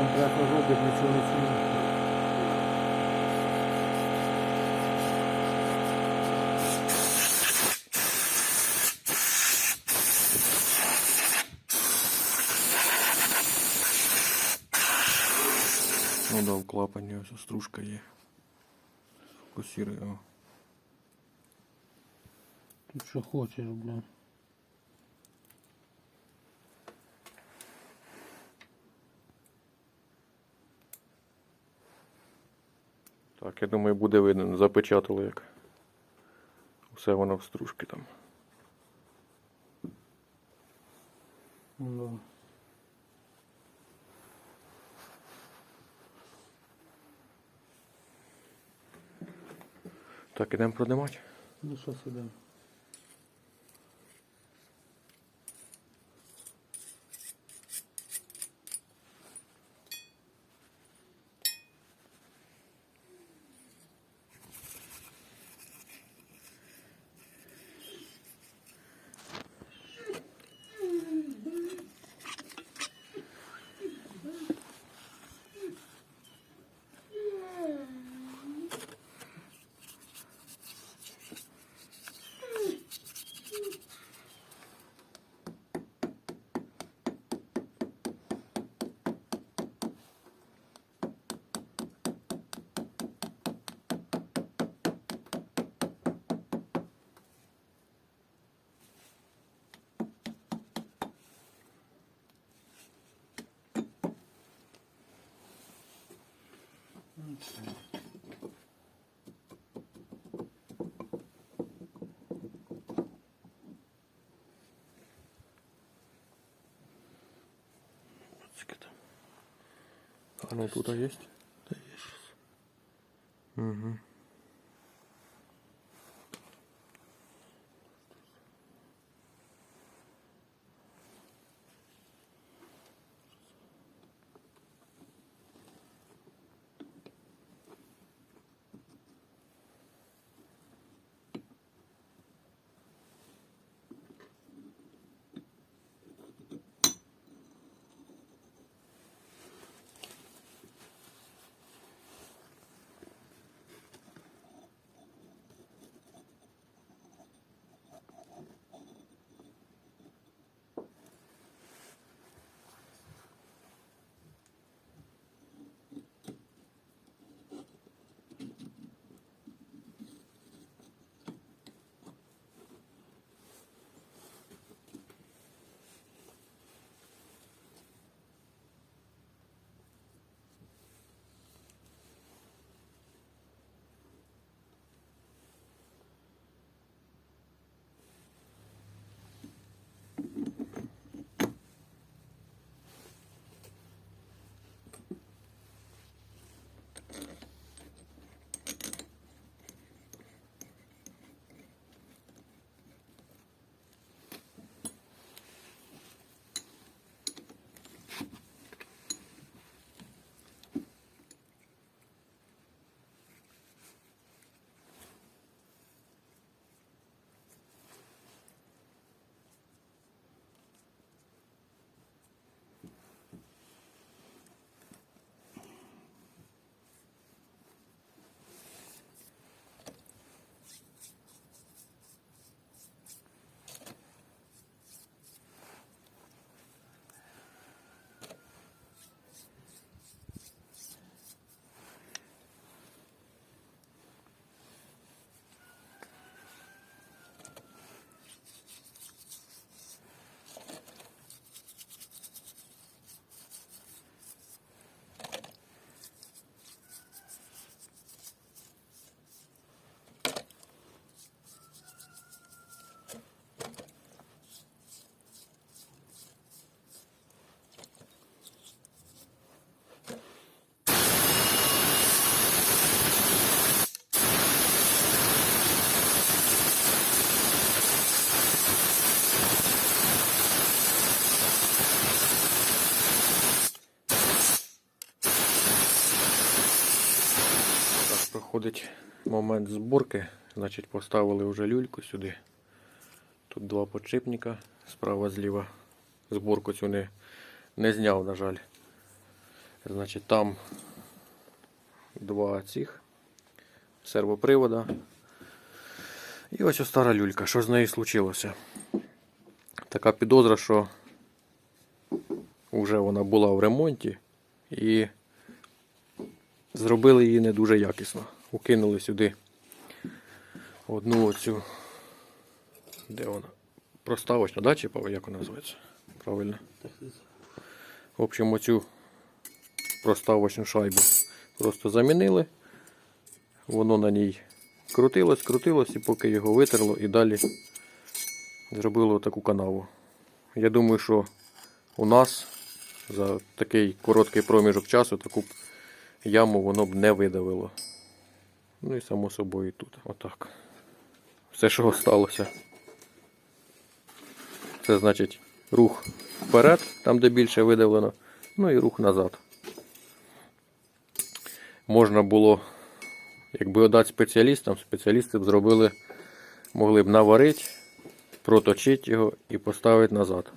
компресор робить, нічого не чую. Ну да, в клапані ось стружка є. Фокусирує. О. Тут що хочеш, блін. Так, я думаю, буде видно. запечатало як. Все воно в стружки там. Ну, Так, ідемо продимати. ну що сюди? Скільки там? А ну тут є? Та є. Угу. Проходить момент зборки. Значить, поставили вже люльку сюди. Тут два подшипника, справа зліва. Зборку цю не, не зняв, на жаль. Значить, там два цих сервопривода. І ось стара люлька. Що з нею случилося? Така підозра, що вже вона була в ремонті і зробили її не дуже якісно. Укинули сюди одну оцю. Де вона? Проставочна, да, чи як вона називається? Правильно. В общем, оцю проставочну шайбу просто замінили. Воно на ній крутилось, крутилось, і поки його витерло, і далі зробило таку канаву. Я думаю, що у нас за такий короткий проміжок часу таку яму воно б не видавило. Ну і само собою тут. Отак. Все, що сталося. Це значить рух вперед, там де більше видавлено, ну і рух назад. Можна було, якби отдати спеціалістам, спеціалісти б зробили, могли б наварити, проточити його і поставити назад.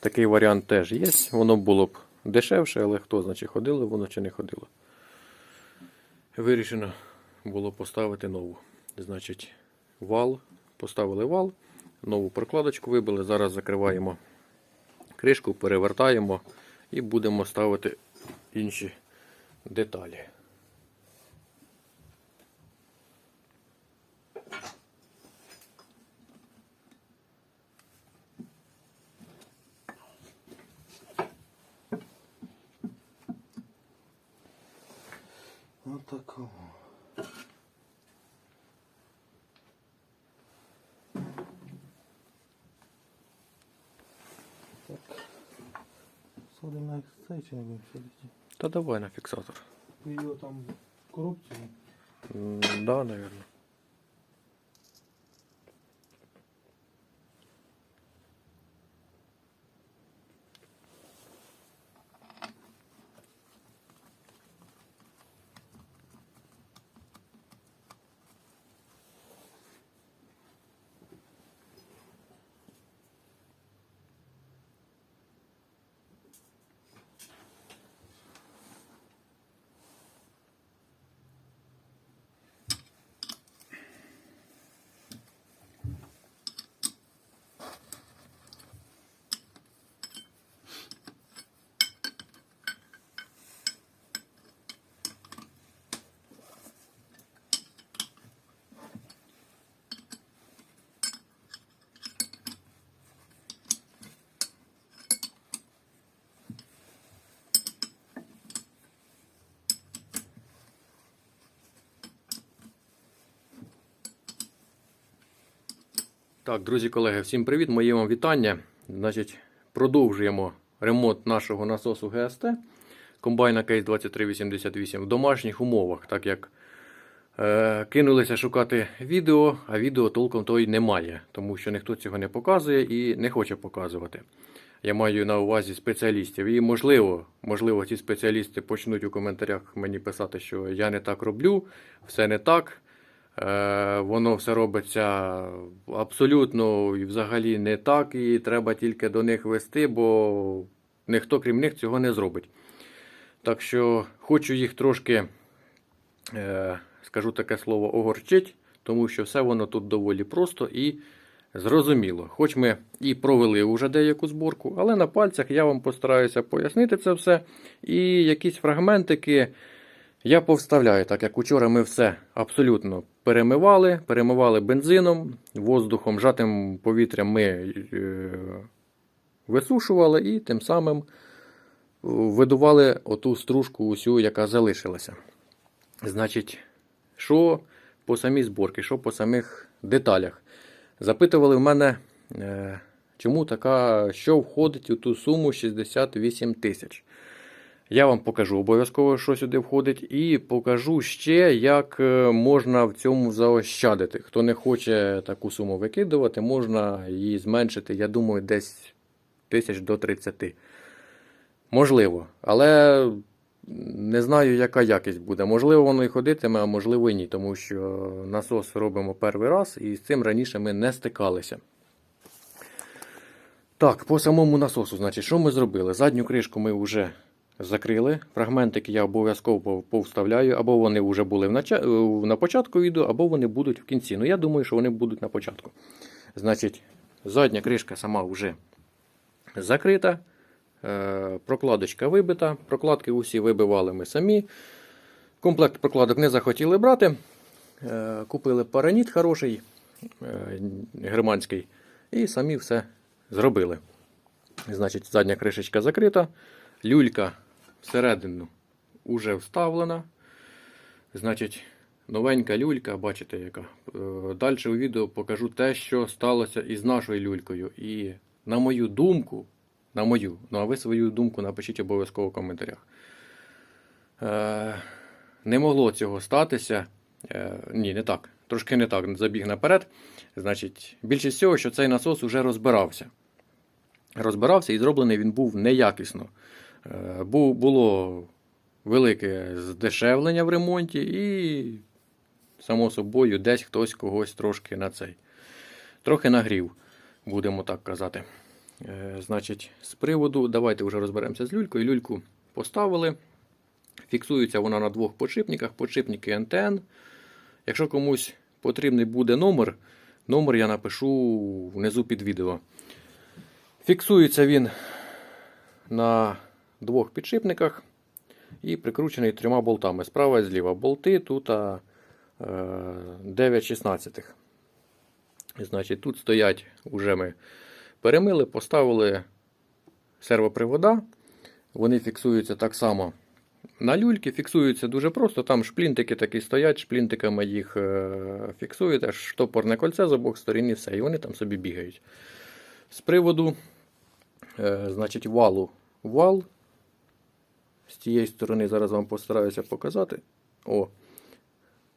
Такий варіант теж є. Воно було б дешевше, але хто значить ходило воно чи не ходило. Вирішено було поставити нову. Значить, вал, поставили вал, нову прокладочку вибили. Зараз закриваємо кришку, перевертаємо і будемо ставити інші деталі. Вот такого. Так. Сходимо на цей чи не будемо сидіти? Та давай на фіксатор. Ее там в Да, наверное. Так, друзі, колеги, всім привіт, моє вам вітання. Значить, продовжуємо ремонт нашого насосу ГСТ комбайна Кейс 2388 в домашніх умовах, так як е, кинулися шукати відео, а відео толком то й немає, тому що ніхто цього не показує і не хоче показувати. Я маю на увазі спеціалістів. І можливо, можливо, ці спеціалісти почнуть у коментарях мені писати, що я не так роблю, все не так. Е, воно все робиться абсолютно і взагалі не так, і треба тільки до них вести, бо ніхто крім них цього не зробить. Так що хочу їх трошки, е, скажу таке слово, огорчить, тому що все воно тут доволі просто і зрозуміло. Хоч ми і провели вже деяку зборку, але на пальцях я вам постараюся пояснити це все. І якісь фрагментики. Я повставляю, так як учора ми все абсолютно перемивали, перемивали бензином, воздухом, жатим повітрям ми е, висушували і тим самим е, видували оту стружку, усю, яка залишилася. Значить, що по самій зборці, що по самих деталях. Запитували в мене, е, чому така, що входить у ту суму 68 тисяч. Я вам покажу обов'язково, що сюди входить, і покажу ще, як е, можна в цьому заощадити. Хто не хоче таку суму викидувати, можна її зменшити, я думаю, десь тисяч до 30. Можливо, але не знаю, яка якість буде. Можливо, воно і ходитиме, а можливо і ні, тому що насос робимо перший раз, і з цим раніше ми не стикалися. Так, по самому насосу, значить, що ми зробили? Задню кришку ми вже закрили. Фрагментики я обов'язково повставляю, або вони вже були в нача... в- на початку відео, або вони будуть в кінці. Ну, я думаю, що вони будуть на початку. Значить, задня кришка сама вже закрита. Е, Прокладочка вибита. Прокладки усі вибивали ми самі. Комплект прокладок не захотіли брати. Е, Купили параніт хороший, е, германський, і самі все зробили. Значить, задня кришечка закрита, люлька всередину вже вставлена. Значить, новенька люлька, бачите, яка. Далі у відео покажу те, що сталося із нашою люлькою. І на мою думку, на мою, ну а ви свою думку напишіть обов'язково в коментарях. Е, не могло цього статися. Е, ні, не так. Трошки не так. Забіг наперед. Значить, більше всього, що цей насос уже розбирався. Розбирався і зроблений він був неякісно. Е, бу- було велике здешевлення в ремонті, і, само собою, десь хтось когось трошки на цей. Трохи нагрів, будемо так казати. Е, значить, з приводу, давайте вже розберемося з люлькою. Люльку поставили. Фіксується вона на двох подшипниках, подшипники НТН. Якщо комусь потрібний буде номер, номер я напишу внизу під відео. Фіксується він на двох підшипниках і прикручений трьома болтами. Справа і зліва болти, тут а, е, 9 16. Значить, тут стоять, уже ми перемили, поставили сервопривода. Вони фіксуються так само на люльки, фіксуються дуже просто. Там шплінтики такі стоять, шплінтиками їх е, фіксуєте, штопорне кольце з обох сторін і все. І вони там собі бігають. З приводу е, значить, валу. Вал. З цієї сторони зараз вам постараюся показати. О.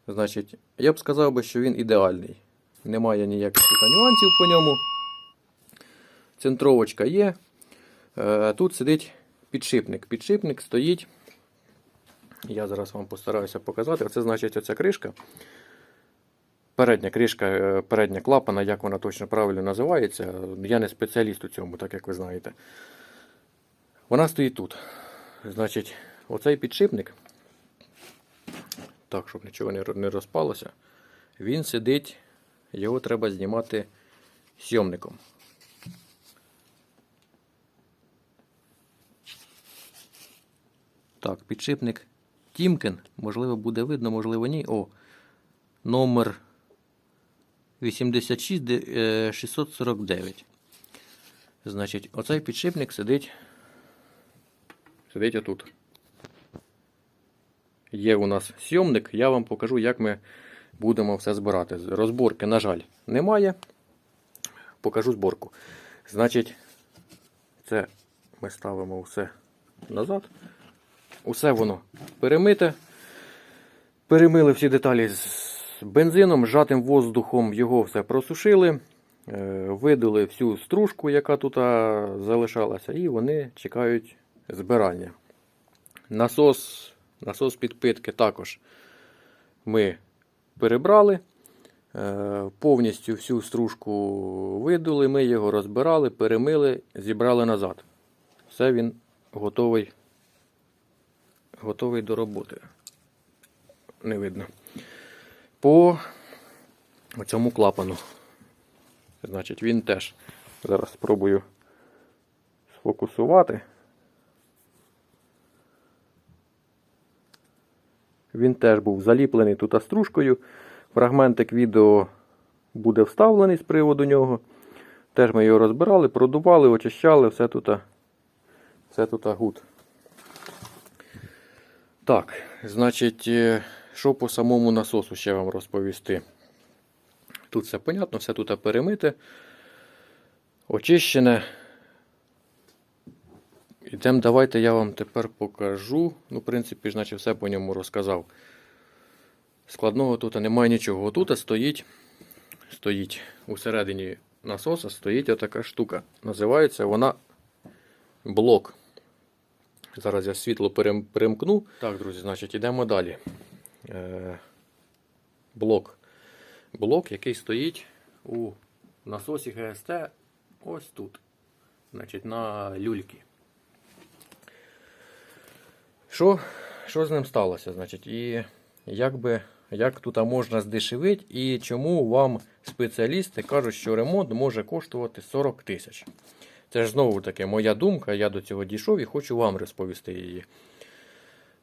Значить, я б сказав би, що він ідеальний. Немає ніяких нюансів по ньому. Центровочка є. Е, Тут сидить підшипник. Підшипник стоїть. Я зараз вам постараюся показати. Оце значить оця кришка. Передня кришка, е, передня клапана, як вона точно правильно називається. Я не спеціаліст у цьому, так як ви знаєте. Вона стоїть тут. Значить, оцей підшипник, так, щоб нічого не розпалося, він сидить, його треба знімати сйомником. Так, підшипник Тімкен, можливо, буде видно, можливо, ні. О, номер 86649. Значить, оцей підшипник сидить. Сидить отут. Є у нас сйомник, я вам покажу, як ми будемо все збирати. Розборки, на жаль, немає. Покажу зборку. Значить, це ми ставимо все назад. Усе воно перемите. Перемили всі деталі з бензином, зжатим воздухом його все просушили. е, Видали всю стружку, яка тут залишалася, і вони чекають збирання. Насос, насос підпитки також ми перебрали. е, Повністю всю стружку видули, ми його розбирали, перемили, зібрали назад. Все він готовий готовий до роботи. Не видно. По цьому клапану. Значить, він теж. Зараз спробую сфокусувати. Він теж був заліплений тут стружкою. Фрагментик відео буде вставлений з приводу нього. Теж ми його розбирали, продували, очищали, все тут, все тут гуд. Так, значить, е, що по самому насосу ще вам розповісти. Тут все понятно, все тут перемите, очищене. Ідемо, давайте я вам тепер покажу. Ну, в принципі, наче все по ньому розказав. Складного тут немає нічого. Тут стоїть, стоїть усередині насоса стоїть отака штука. Називається вона блок. Зараз я світло перемкну. Так, друзі, значить, йдемо далі. Е, блок. Блок, який стоїть у насосі ГСТ ось тут. Значить, на люльки. Що, що з ним сталося? Значить, і як, би, як тут можна здешевити, і чому вам спеціалісти кажуть, що ремонт може коштувати 40 тисяч. Це ж знову таки моя думка, я до цього дійшов і хочу вам розповісти її.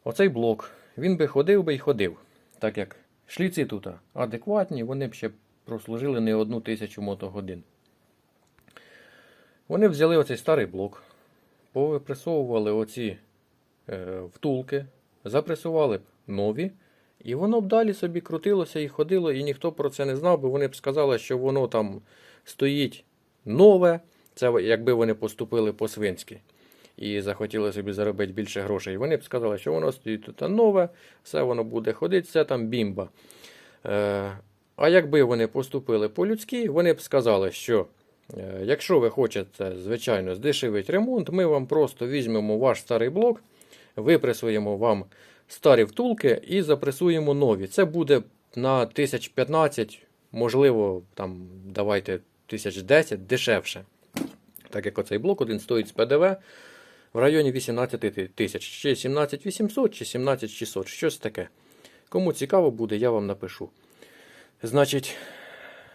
Оцей блок, він би ходив би і ходив, так як шліці тут адекватні, вони б ще прослужили не одну тисячу мотогодин. Вони взяли оцей старий блок, повипресовували оці втулки, запресували б нові, і воно б далі собі крутилося і ходило, і ніхто про це не знав, бо вони б сказали, що воно там стоїть нове. Це якби вони поступили по-свинськи і захотіли собі заробити більше грошей. Вони б сказали, що воно стоїть тут нове, все воно буде ходити, все там бімба. Е, а якби вони поступили по-людськи, вони б сказали, що е, якщо ви хочете, звичайно, здешевити ремонт, ми вам просто візьмемо ваш старий блок, випресуємо вам старі втулки і запресуємо нові. Це буде на 1015, можливо, там давайте 1010 дешевше. Так як оцей блок один стоїть з ПДВ в районі 18 тисяч, чи 17 800, чи 17 600, щось таке. Кому цікаво буде, я вам напишу. Значить,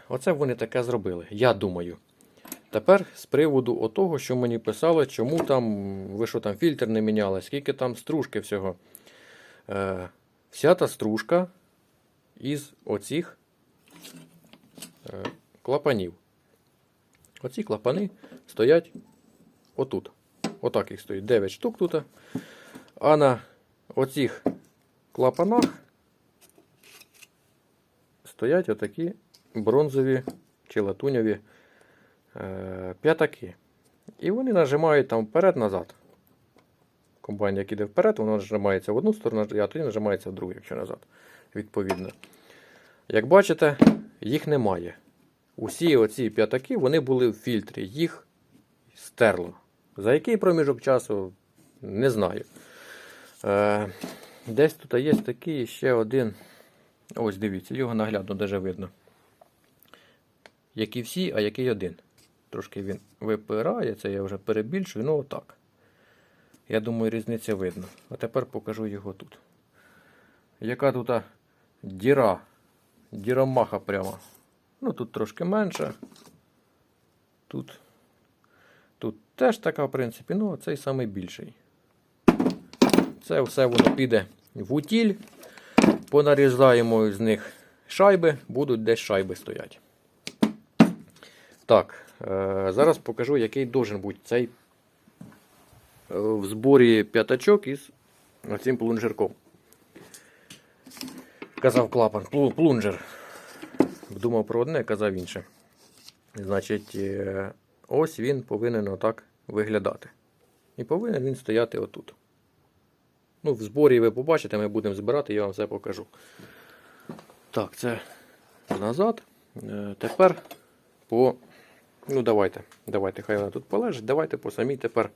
оце вони таке зробили. Я думаю. Тепер з приводу того, що мені писали, чому там, ви що там фільтр не міняли, скільки там стружки всього. Е, вся та стружка із оцих е, клапанів. Оці клапани стоять отут. Отак їх стоїть 9 штук тут. А на оцих клапанах стоять отакі бронзові чи латуньові п'ятаки. І вони нажимають там вперед-назад. Комбайн, як іде вперед, воно нажимається в одну сторону, а тоді нажимається в другу, якщо назад. Відповідно. Як бачите, їх немає. Усі оці п'ятаки вони були в фільтрі, їх стерло. За який проміжок часу, не знаю. Е, десь тут є такий ще один. Ось дивіться, його наглядно даже видно. Які всі, а який один. Трошки він випирає, це я вже перебільшую, ну отак. Я думаю, різниця видно. А тепер покажу його тут. Яка тут діра? Діромаха прямо. Ну, тут трошки менше. Тут. Тут теж така, в принципі, ну, цей самий більший. Це все воно піде в утіль. Понарізаємо з них шайби, будуть десь шайби стоять. Так, зараз покажу, який должен бути цей е, в зборі п'ятачок із цим плунжерком. Казав клапан, плу- плунжер. Думав про одне, казав інше. Значить, е, ось він повинен отак виглядати. І повинен він стояти отут. Ну, в зборі ви побачите, ми будемо збирати, я вам все покажу. Так, це назад. Е, Тепер по. Ну, давайте. Давайте, хай вона тут полежить. Давайте по самій тепер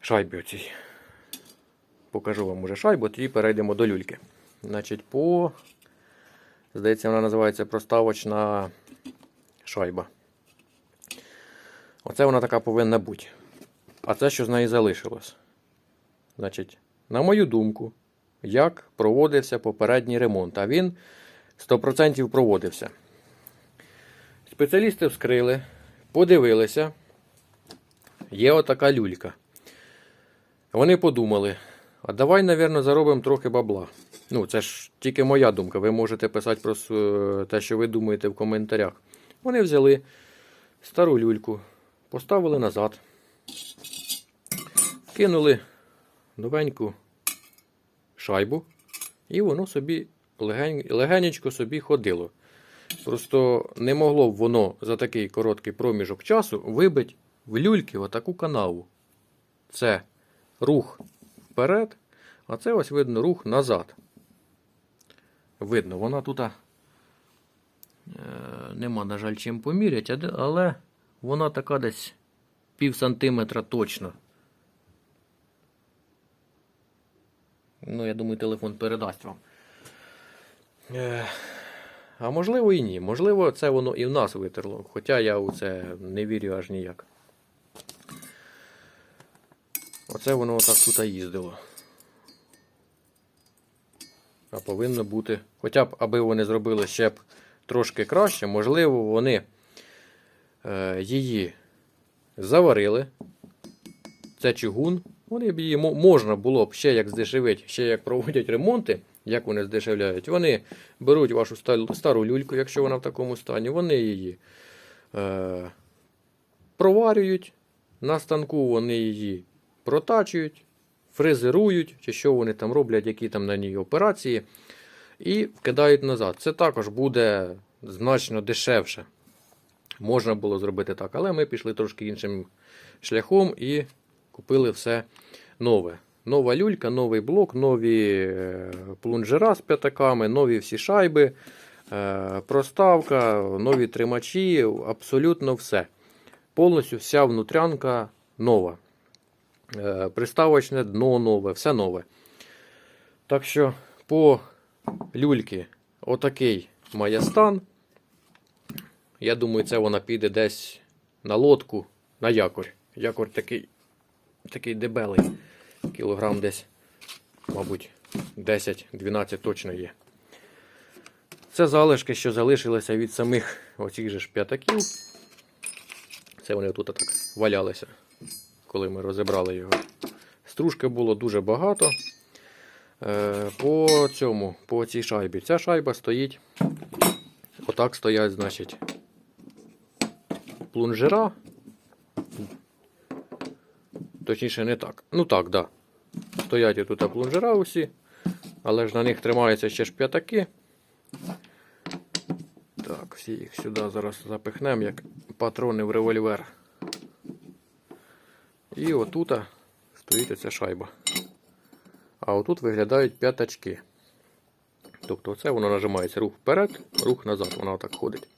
шайбі оцій. Покажу вам уже шайбу, тоді перейдемо до люльки. Значить, по. Здається, вона називається проставочна шайба. Оце вона така повинна бути. А це, що з неї залишилось. Значить, на мою думку, як проводився попередній ремонт. А він 100% проводився. Спеціалісти вскрили, подивилися. Є отака люлька. Вони подумали, а давай, напевно, заробимо трохи бабла. Ну, це ж тільки моя думка. Ви можете писати про те, що ви думаєте в коментарях. Вони взяли стару люльку, поставили назад, кинули новеньку шайбу, і воно собі легень, легенечко собі ходило. Просто не могло б воно за такий короткий проміжок часу вибити в люльки отаку канаву. Це рух вперед, а це ось видно рух назад. Видно, вона тут е, нема, на жаль, чим поміряти, але вона така десь пів сантиметра точно. Ну, я думаю, телефон передасть вам. Е, а можливо і ні. Можливо, це воно і в нас витерло. Хоча я у це не вірю аж ніяк. Оце воно отак тут їздило. А повинно бути. Хоча б, аби вони зробили ще б трошки краще, можливо, вони е, її заварили. Це чугун. Вони б її можна було б ще як здешевити, ще як проводять ремонти, як вони здешевляють. Вони беруть вашу стару люльку, якщо вона в такому стані, вони її е, проварюють. На станку вони її протачують, фрезерують, чи що вони там роблять, які там на ній операції, і вкидають назад. Це також буде значно дешевше. Можна було зробити так, але ми пішли трошки іншим шляхом і купили все нове. Нова люлька, новий блок, нові е, плунжера з п'ятаками, нові всі шайби, е, проставка, нові тримачі, абсолютно все. Повністю вся внутрянка нова. Е, Приставочне дно нове, все нове. Так що по люльки отакий має стан. Я думаю, це вона піде десь на лодку, на якорь. Якорь такий, такий дебелий. Кілограм десь, мабуть, 10-12 точно є. Це залишки, що залишилися від самих оцих же ж п'ятаків. Це вони тут так валялися, коли ми розібрали його. Стружки було дуже багато. Е, По цьому, по цій шайбі. Ця шайба стоїть. Отак стоять, значить, плунжера. Точніше, не так. Ну так, да. Стоять тут плунжера усі, але ж на них тримаються ще ж п'ятаки. Так, всі їх сюди зараз запихнемо, як патрони в револьвер. І отута стоїть оця шайба. А отут виглядають п'ятачки. Тобто це воно нажимається рух вперед, рух назад, воно так ходить.